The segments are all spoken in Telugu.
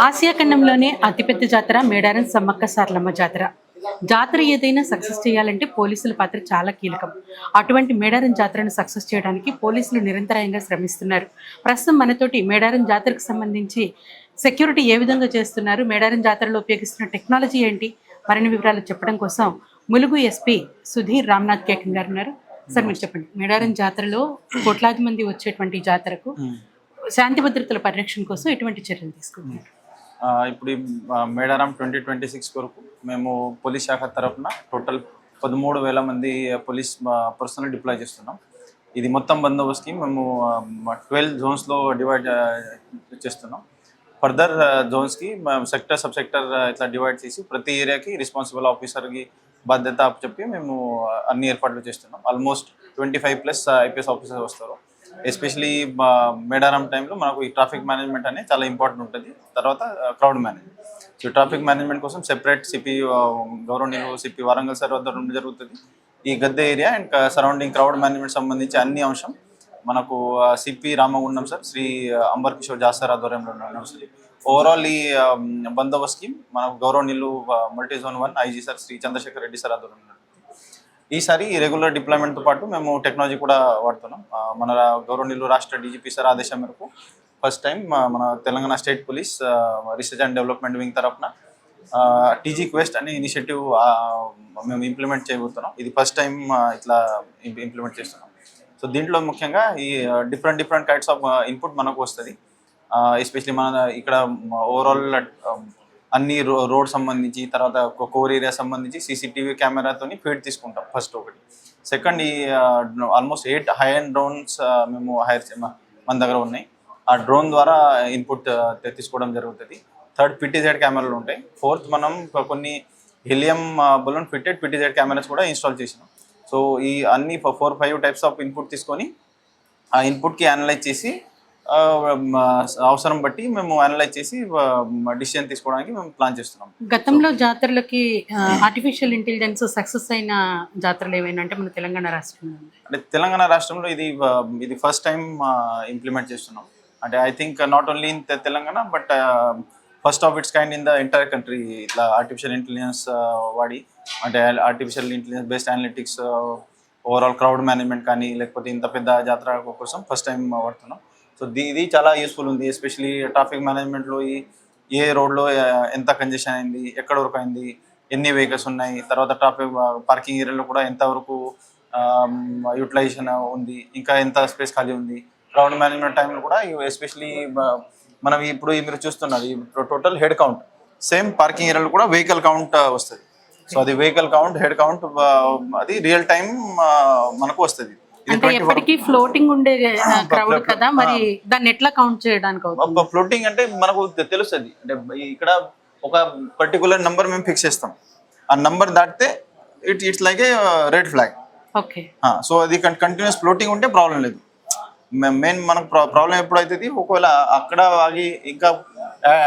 ఆసియా ఖండంలోనే అతిపెద్ద జాతర మేడారం సమ్మక్క సారలమ్మ జాతర. జాతర ఏదైనా సక్సెస్ చేయాలంటే పోలీసుల పాత్ర చాలా కీలకం. అటువంటి మేడారం జాతరను సక్సెస్ చేయడానికి పోలీసులు నిరంతరాయంగా శ్రమిస్తున్నారు. ప్రస్తుతం మనతోటి మేడారం జాతరకు సంబంధించి సెక్యూరిటీ ఏ విధంగా చేస్తున్నారు? మేడారం జాతరలో ఉపయోగిస్తున్న టెక్నాలజీ ఏంటి? మరిన్ని వివరాలు చెప్పడం కోసం ములుగు ఎస్పీ సుధీర్ రామ్నాథ్ కేకన్ గారు ఉన్నారు. సార్ మీరు చెప్పండి. మేడారం జాతరలో కోట్లాది మంది వచ్చేటువంటి జాతరకు శాంతి భద్రతల పరిరక్షణ కోసం ఎటువంటి చర్యలు తీసుకుంటున్నారు? ఇప్పుడు ఈ, మేడారం ట్వంటీ ట్వంటీ సిక్స్ వరకు మేము పోలీస్ శాఖ తరఫున టోటల్ పదమూడు వేల మంది పోలీస్ పర్సనల్ డిప్లాయ్ చేస్తున్నాం. ఇది మొత్తం బందోబస్తుకి మేము ట్వెల్వ్ జోన్స్లో డివైడ్ చేస్తున్నాం. ఫర్దర్ జోన్స్కి మేము సెక్టర్ సబ్ సెక్టర్ ఇట్లా డివైడ్ చేసి ప్రతి ఏరియాకి రెస్పాన్సిబుల్ ఆఫీసర్కి బాధ్యత చెప్పి మేము అన్ని ఏర్పాట్లు చేస్తున్నాం. Almost twenty five plus IPS officers వస్తారు. ఎస్పెషలీ మేడారం టైంలో మనకు ఈ ట్రాఫిక్ మేనేజ్మెంట్ అనేది చాలా ఇంపార్టెంట్ ఉంటుంది. తర్వాత crowd management. So traffic management కోసం సెపరేట్ సిపి గౌరవనీయులు సిపి వరంగల్ సార్ వద్ద రెండు జరుగుతుంది. ఈ గద్దె area and surrounding crowd management సంబంధించి అన్ని అంశం మనకు సిపి రామగుండం సార్ శ్రీ అంబర్ కిషోర్ జాసర్ ఆధ్వర్యంలో ఉన్నాం సార్ ఓవరాల్ ఈ బందోబస్తు స్కీమ్ మనకు గౌరవనీయులు multi zone one IG sir Shri Chandrashekar Reddy sir ఆధ్వర్యంలో ఈసారి ఈసారి రెగ్యులర్ డిప్లాయ్మెంట్తో పాటు మేము టెక్నాలజీ కూడా వాడుతున్నాం. మన రా- గౌరవనీయులు రాష్ట్ర డీజీపీ సార్ ఆదేశం మేరకు ఫస్ట్ టైం మన Telangana state police research and development wing తరఫున టీజీ క్వెస్ట్ అనే ఇనిషియేటివ్ మేము ఇంప్లిమెంట్ చేయబోతున్నాం. ఇది ఫస్ట్ టైం ఇట్లా ఇంప్లిమెంట్ చేస్తున్నాం. సో దీంట్లో ముఖ్యంగా ఈ different different kinds of input మనకు వస్తుంది. ఎస్పెషలీ మన ఇక్కడ ఓవరాల్ అన్ని రో రోడ్ సంబంధించి తర్వాత కోర్ ఏరియా సంబంధించి సీసీటీవీ కెమెరాతో ఫీడ్ తీసుకుంటాం ఫస్ట్ ఒకటి. సెకండ్ ఈ almost eight high and drones మేము హైర్ మన దగ్గర ఉన్నాయి. ఆ డ్రోన్ ద్వారా ఇన్పుట్ తీసుకోవడం జరుగుతుంది. థర్డ్ పిటిజెడ్ కెమెరాలు ఉంటాయి. ఫోర్త్ మనం కొన్ని helium balloon fitted PTZ cameras కూడా ఇన్స్టాల్ చేసినాం. సో ఈ అన్ని four five types of input తీసుకొని ఆ ఇన్పుట్కి అనలైజ్ చేసి అవసరం బట్టి మేము అనలైజ్ చేసి డిసిషన్ తీసుకోవడానికి మేము ప్లాన్ చేస్తున్నాం. గతంలో జాతరలకి ఆర్టిఫిషియల్ ఇంటెలిజెన్స్ సక్సెస్ అయిన జాతరలు ఏవైనా అంటే మన తెలంగాణ రాష్ట్రంలో. అంటే తెలంగాణ రాష్ట్రంలో ఇది ఇది ఫస్ట్ టైం ఇంప్లిమెంట్ చేస్తున్నాం. అంటే I think not only in Telangana but first of its kind in the entire country ఇట్లా ఆర్టిఫిషియల్ ఇంటెలిజెన్స్ వాడి అంటే artificial intelligence based analytics overall crowd management కానీ లేకపోతే ఇంత పెద్ద జాతర కోసం ఫస్ట్ టైం వాడుతున్నాం. సో ఇది చాలా యూస్ఫుల్ ఉంది ఎస్పెషలీ ట్రాఫిక్ మేనేజ్మెంట్లో ఈ ఏ రోడ్లో ఎంత కంజెషన్ అయింది ఎక్కడ వరకు అయింది ఎన్ని వెహికల్స్ ఉన్నాయి తర్వాత ట్రాఫిక్ పార్కింగ్ ఏరియాలో కూడా ఎంతవరకు యూటిలైజేషన్ ఉంది ఇంకా ఎంత స్పేస్ ఖాళీ ఉంది. క్రౌడ్ మేనేజ్మెంట్ టైంలో కూడా ఎస్పెషలీ మనం ఇప్పుడు మీరు చూస్తున్నారు total head count same parking ఏరియాలో కూడా వెహికల్ కౌంట్ వస్తుంది. సో అది వెహికల్ కౌంట్ హెడ్ కౌంట్ అది రియల్ టైం మనకు వస్తుంది. అంటే ఎప్పటికీ ఫ్లోటింగ్ ఉండే క్రౌడ్ కదా మరి దాన్ని ఎట్లా కౌంట్ చేయడానికి అవుతుంది? ఫ్లోటింగ్ అంటే మనకు తెలుస్తుంది. అంటే ఇక్కడ ఒక పర్టికులర్ నంబర్ మేము ఫిక్స్ చేస్తాం. ఆ నంబర్ దాటితే it it's like a red flag okay. So అది కంటిన్యూస్ ఫ్లోటింగ్ ఉంటే ప్రాబ్లం లేదు. మెయిన్ మనకు ప్రాబ్లం ఎప్పుడు అవుతుంది ఒకవేళ అక్కడ ఆగి ఇంకా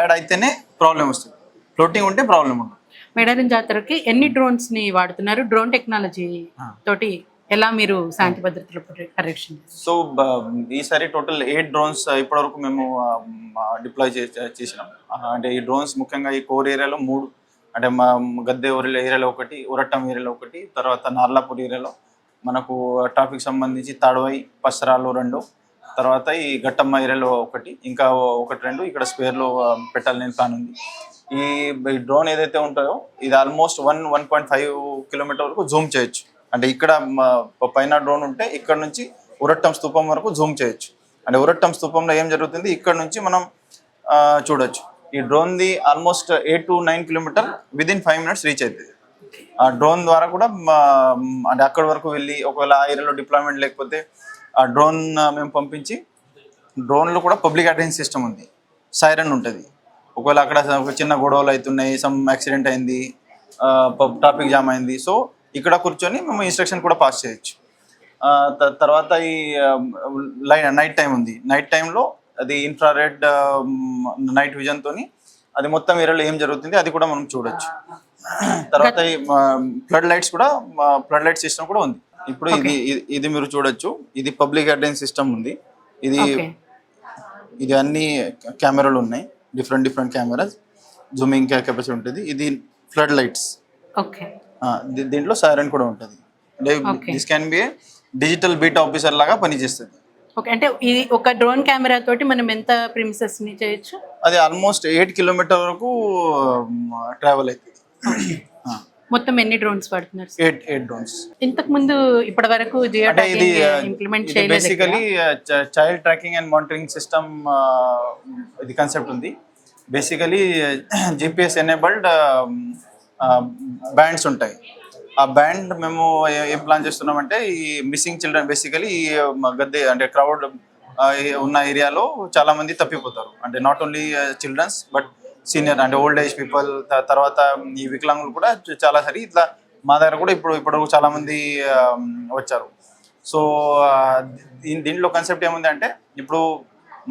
యాడ్ అయితేనే ప్రాబ్లం వస్తుంది. ఫ్లోటింగ్ ఉంటే ప్రాబ్లం ఉంటుంది మేడారం జాతరకి ఎన్ని డ్రోన్స్ని వాడుతున్నారు? డ్రోన్ టెక్నాలజీ తోటి ఎలా మీరు శాంతి భద్రతల పరి- పరిరక్షణ? సో ఈసారి టోటల్ ఎయిట్ డ్రోన్స్ ఇప్పటివరకు మేము డిప్లాయ్ చేసినాం. ఆ, అంటే ఈ డ్రోన్స్ ముఖ్యంగా ఈ కోర్ ఏరియాలో మూడు అంటే మా గద్దె ఊరిలో ఏరియాలో ఒకటి ఉరట్టం ఏరియాలో ఒకటి తర్వాత నార్లాపూర్ ఏరియాలో మనకు ట్రాఫిక్ సంబంధించి తాడువై పసరాలు రెండు తర్వాత ఈ గట్టమ్మ ఏరియాలో ఒకటి ఇంకా ఒకటి రెండు ఇక్కడ స్పేర్లో పెట్టాలని ప్లాన్ ఉంది. ఈ డ్రోన్ ఏదైతే ఉంటుందో ఇది almost one one point five kilometre వరకు జూమ్ చేయొచ్చు. అంటే ఇక్కడ పైన డ్రోన్ ఉంటే ఇక్కడ నుంచి ఉరట్టం స్థూపం వరకు జూమ్ చేయొచ్చు. అంటే ఉరట్టం స్థూపంలో ఏం జరుగుతుంది? ఇక్కడ నుంచి మనం చూడొచ్చు. ఈ డ్రోన్ది almost eight to nine kilometre within five minutes reach అవుతుంది ఆ డ్రోన్ ద్వారా కూడా అంటే అక్కడి వరకు వెళ్ళి ఒకవేళ ఆ ఏరియాలో డిప్లాయ్మెంట్ లేకపోతే ఆ డ్రోన్ మేము పంపించి డ్రోన్లో కూడా పబ్లిక్ అటెండెన్స్ సిస్టమ్ ఉంది. సైరన్ ఉంటుంది. ఒకవేళ అక్కడ చిన్న గొడవలు అవుతున్నాయి సమ్ యాక్సిడెంట్ అయింది ట్రాఫిక్ జామ్ అయింది. సో ఇక్కడ కూర్చొని మేము ఇన్స్ట్రక్షన్ కూడా పాస్ చేయొచ్చు. తర్వాత ఈ లైట్ నైట్ టైం ఉంది. నైట్ టైంలో అది ఇన్ఫ్రారెడ్ నైట్ విజన్ తోని అది మొత్తం ఏరియాలో ఏం జరుగుతుంది అది కూడా మనం చూడొచ్చు. తర్వాత ఈ ఫ్లడ్ లైట్స్ కూడా ఫ్లడ్ లైట్ సిస్టమ్ కూడా ఉంది. ఇప్పుడు ఇది ఇది- మీరు చూడొచ్చు. ఇది పబ్లిక్ అటెండెన్స్ సిస్టమ్ ఉంది. ఇది ఇది అన్ని కెమెరాలు ఉన్నాయి. Different different cameras. Zooming capacity ఉంటుంది. ఇది ఫ్లడ్ లైట్స్ ఓకే దీంట్లో సైరన్ కూడా ఉంటుంది. అంటే. This can be digital beat officer లాగా పనిచేస్తుంది. ఓకే అంటే ఇది ఒక డ్రోన్ కెమెరా తోటి మనం ఎంత ప్రిమిసెస్ని చేయొచ్చు? అది ఆల్మోస్ట్ ఎయిట్ కిలోమీటర్ వరకు ట్రావెల్ అవుతుంది మొత్తం ఎన్ని డ్రోన్స్ వాడుతున్నారు? ఎయిట్ ఎయిట్ డ్రోన్స్ ఇంతకు ముందు ఇప్పటి వరకు ఇది ఇంప్లిమెంట్ చేయలేదు basically child tracking and monitoring system ఇది కాన్సెప్ట్ ఉంది. బేసికలీ జిపిఎస్ ఎనేబుల్డ్ బ్యాండ్స్ ఉంటాయి. ఆ బ్యాండ్ మేము ఏం ప్లాన్ చేస్తున్నామంటే ఈ మిస్సింగ్ చిల్డ్రన్ బేసికలీ ఈ గద్దె అంటే క్రౌడ్ ఉన్న ఏరియాలో చాలా మంది తప్పిపోతారు. అంటే not only childrens but senior అంటే ఓల్డ్ ఏజ్ పీపుల్ తర్వాత ఈ వికలాంగులు కూడా చాలా సరి ఇట్లా మా దగ్గర కూడా ఇప్పుడు ఇప్పుడు చాలా మంది వచ్చారు. సో దీంట్లో కాన్సెప్ట్ ఏముంది అంటే ఇప్పుడు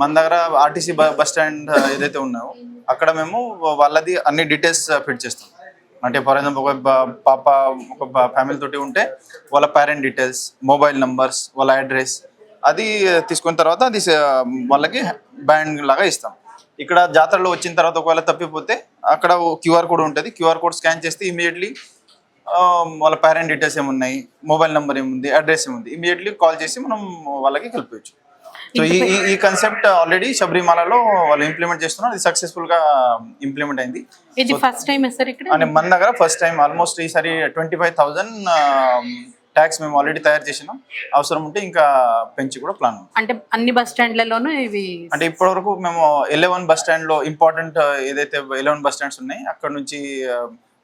మన దగ్గర ఆర్టీసీ బస్ స్టాండ్ ఏదైతే ఉన్నాయో అక్కడ మేము వాళ్ళది అన్ని డీటెయిల్స్ ఫిట్ చేస్తాం. అంటే ఫర్ ఎగ్జాంపుల్ ఒక పాప ఒక ఫ్యామిలీ తోటి ఉంటే వాళ్ళ పేరెంట్ డీటెయిల్స్ మొబైల్ నంబర్స్ వాళ్ళ అడ్రస్ అది తీసుకున్న తర్వాత అది వాళ్ళకి బ్యాండ్ లాగా ఇస్తాం. ఇక్కడ జాతరలో వచ్చిన తర్వాత ఒకవేళ తప్పిపోతే అక్కడ క్యూఆర్ కోడ్ ఉంటుంది. క్యూఆర్ కోడ్ స్కాన్ చేస్తే ఇమీడియట్లీ వాళ్ళ పేరెంట్ డీటెయిల్స్ ఏమున్నాయి మొబైల్ నెంబర్ ఏముంది అడ్రస్ ఏముంది ఇమీడియట్లీ కాల్ చేసి మనం వాళ్ళకి కలిపేయచ్చు సో ఈ ఈ- కాన్సెప్ట్ ఆల్రెడీ శబరిమలలో వాళ్ళు ఇంప్లిమెంట్ చేస్తున్నారు. అది సక్సెస్ఫుల్గా ఇంప్లిమెంట్ అయింది. ఇది ఫస్ట్ టైం సార్ ఇక్కడ? అంటే మన దగ్గర ఫస్ట్ టైం ఆల్మోస్ట్ ఈసారి ట్వంటీ ఫైవ్ థౌజండ్ ట్యాక్స్ మేము ఆల్రెడీ తయారు చేసినాం. అవసరం ఉంటే ఇంకా పెంచి కూడా ప్లాన్ అంటే అన్ని బస్ స్టాండ్లలోనూ ఇవి అంటే ఇప్పటివరకు మేము ఎలెవెన్ బస్ స్టాండ్లో ఇంపార్టెంట్ ఏదైతే ఎలెవెన్ బస్ స్టాండ్స్ ఉన్నాయి అక్కడ నుంచి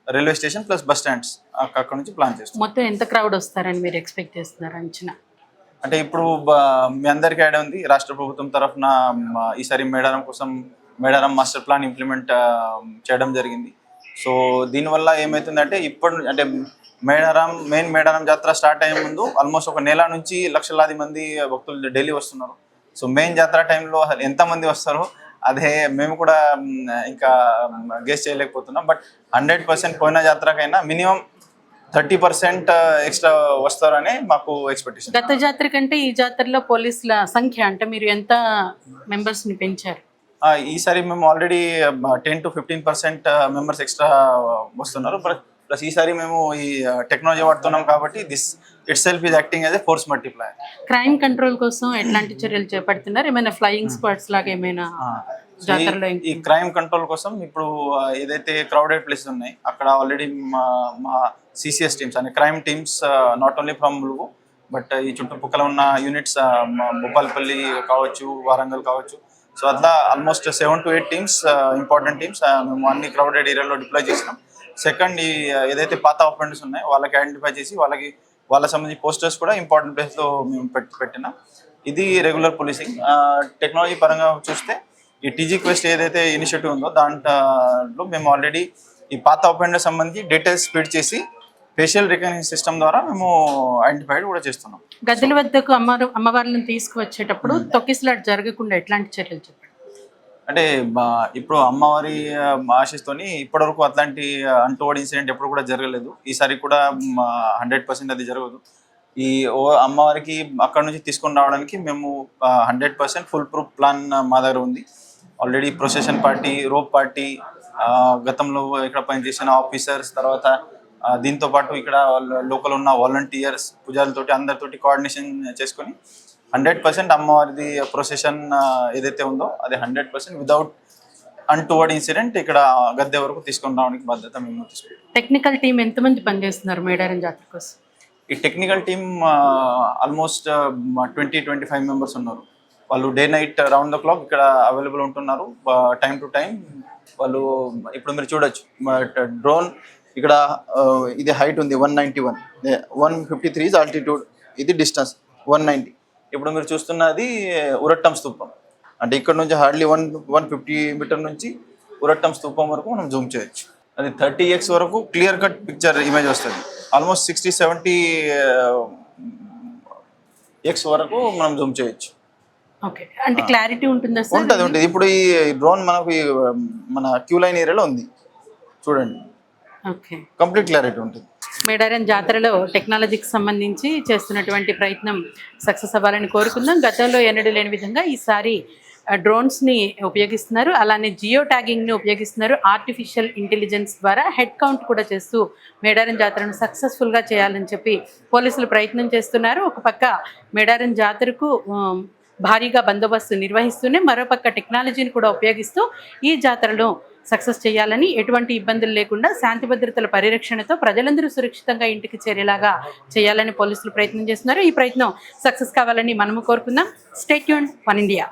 railway station plus bus stands అక్కడ నుంచి ప్లాన్ చేస్తాం మొత్తం ఎంత క్రౌడ్ వస్తారని మీరు ఎక్స్పెక్ట్ చేస్తున్నారు అంచనా? అంటే ఇప్పుడు మీ అందరికీ ఐడియా ఉంది రాష్ట్ర ప్రభుత్వం తరఫున ఈసారి మేడారం కోసం మేడారం మాస్టర్ ప్లాన్ ఇంప్లిమెంట్ చేయడం జరిగింది. సో దీనివల్ల ఏమవుతుందంటే ఇప్పుడు అంటే మేడారం మెయిన్ మేడారం జాతర స్టార్ట్ అయ్యే ముందు ఆల్మోస్ట్ ఒక నెల నుంచి లక్షలాది మంది భక్తులు ఢిల్లీ వస్తున్నారు. సో మెయిన్ జాతర టైంలో అసలు ఎంతమంది వస్తారో అదే మేము కూడా ఇంకా గెస్ట్ చేయలేకపోతున్నాం. బట్ హండ్రెడ్ పర్సెంట్ పోయిన జాతరకైనా మినిమం థర్టీ పర్సెంట్ ఎక్స్ట్రా వస్తారని మాకు ఎక్స్పెక్టేషన్ గత జాతర కంటే ఈ జాతరలో పోలీసుల సంఖ్య అంటే మీరు ఎంత మెంబర్స్ని పెంచారు? ఈసారి మేము already ten to fifteen percent members extra వస్తున్నారు. ప్లస్ ఈసారి మేము ఈ టెక్నాలజీ వాడుతున్నాం కాబట్టి this itself is acting as a force multiplier crime control కోసం ఎట్లాంటి చర్యలు చేపడుతున్నారు? ఏమైనా ఫ్లయింగ్ స్క్వాడ్స్ లాగా ఏమైనా ఈ క్రైమ్ కంట్రోల్ కోసం ఇప్పుడు ఏదైతే క్రౌడెడ్ ప్లేసెస్ ఉన్నాయి అక్కడ ఆల్రెడీ మా సిసిఎస్ టీమ్స్ అంటే crime teams not only from Mulugu but ఈ చుట్టుపక్కల ఉన్న యూనిట్స్ uh, భూపాలపల్లి కావచ్చు వారంగల్ కావచ్చు. సో అట్లా almost seven to eight teams important teams మేము అన్ని క్రౌడెడ్ ఏరియాలో డిప్లాయ్ చేసినాం. సెకండ్ ఈ uh, ఏదైతే పాత ఆఫెండర్స్ ఉన్నాయో వాళ్ళకి ఐడెంటిఫై చేసి వాళ్ళకి వాళ్ళకి సంబంధించి పోస్టర్స్ కూడా ఇంపార్టెంట్ ప్లేస్లో మేము పెట్టి పెట్టినాం. ఇది రెగ్యులర్ పోలీసింగ్ టెక్నాలజీ పరంగా చూస్తే ఈ టీజీ క్వెస్ట్ ఏదైతే ఇనిషియేటివ్ ఉందో దాంట్లో మేము ఆల్రెడీ ఈ పాత ఆఫెండర్ సంబంధించి డీటెయిల్స్ స్పీడ్ చేసి ఫేషియల్ రికగ్నిషన్ సిస్టమ్ ద్వారా మేము ఐడెంటిఫైడ్ కూడా చేస్తున్నాం. గద్దెల వద్దకు అమ్మ అమ్మవార్లను తీసుకువచ్చేటప్పుడు తొక్కిసలాట జరగకుండా ఎట్లాంటి చర్యలు చెప్పండి? అంటే ఇప్పుడు అమ్మవారి ఆశీస్తోని ఇప్పటివరకు అట్లాంటి అంటువర్డ్ ఇన్సిడెంట్ ఎప్పుడు కూడా జరగలేదు. ఈసారి కూడా హండ్రెడ్ పర్సెంట్ అది జరగదు. ఈ అమ్మవారికి అక్కడ నుంచి తీసుకొని రావడానికి మేము hundred percent full proof plan మా దగ్గర ఉంది. Already procession party rope party గతంలో ఇక్కడ పనిచేసిన ఆఫీసర్స్ తర్వాత దీంతో పాటు ఇక్కడ లోకల్ ఉన్న వాలంటీర్స్ పూజాలతోటి అందరితోటి కోఆర్డినేషన్ చేసుకొని హండ్రెడ్ పర్సెంట్ అమ్మవారిది ప్రొసెషన్ ఏదైతే ఉందో అది hundred percent without untoward incident ఇక్కడ గద్దె వరకు తీసుకొని రావడానికి బాధ్యత మేము తీసుకుంటాం. టెక్నికల్ టీం ఎంతమంది పనిచేస్తున్నారు మేడారం జాతర కోసం? ఈ technical team almost twenty twenty five members ఉన్నారు. వాళ్ళు day night round the clock ఇక్కడ అవైలబుల్ ఉంటున్నారు. టైం టు టైం వాళ్ళు ఇప్పుడు మీరు చూడొచ్చు డ్రోన్ ఇక్కడ ఇది హైట్ ఉంది one ninety one one fifty three altitude ఇది డిస్టెన్స్ వన్ నైంటీ ఇప్పుడు మీరు చూస్తున్నది ఉరట్టం స్తూపం అంటే ఇక్కడ నుంచి hardly one one fifty metre నుంచి ఉరట్టం స్తూపం వరకు మనం జూమ్ చేయొచ్చు. అది థర్టీ ఎక్స్ వరకు క్లియర్ కట్ పిక్చర్ ఇమేజ్ వస్తుంది. ఆల్మోస్ట్ సిక్స్టీ సెవెంటీ ఎక్స్ వరకు మనం జూమ్ చేయొచ్చు. అంటే క్లారిటీ ఉంటుందా ఉంటుంది ఉంటుంది. ఇప్పుడు ఈ డ్రోన్ మనకు మన క్యూ లైన్ ఏరియాలో ఉంది. చూడండి. కంప్లీట్ క్లారిటీ ఉంటుంది. మేడారం జాతరలో టెక్నాలజీకి సంబంధించి చేస్తున్నటువంటి ప్రయత్నం సక్సెస్ అవ్వాలని కోరుకుందాం. గతంలో ఎన్నడూ లేని విధంగా ఈసారి డ్రోన్స్ని ఉపయోగిస్తున్నారు. అలానే జియో ట్యాగింగ్ని ఉపయోగిస్తున్నారు. ఆర్టిఫిషియల్ ఇంటెలిజెన్స్ ద్వారా హెడ్ కౌంట్ కూడా చేస్తూ మేడారం జాతరను సక్సెస్ఫుల్గా చేయాలని చెప్పి పోలీసులు ప్రయత్నం చేస్తున్నారు. ఒక పక్క మేడారం జాతరకు భారీగా బందోబస్తు నిర్వహిస్తూనే మరోపక్క టెక్నాలజీని కూడా ఉపయోగిస్తూ ఈ జాతరను సక్సెస్ చేయాలని ఎటువంటి ఇబ్బందులు లేకుండా శాంతి భద్రతల పరిరక్షణతో ప్రజలందరూ సురక్షితంగా ఇంటికి చేరేలాగా చేయాలని పోలీసులు ప్రయత్నం చేస్తున్నారు. ఈ ప్రయత్నం సక్సెస్ కావాలని మనము కోరుకుందాం. Stay tune one India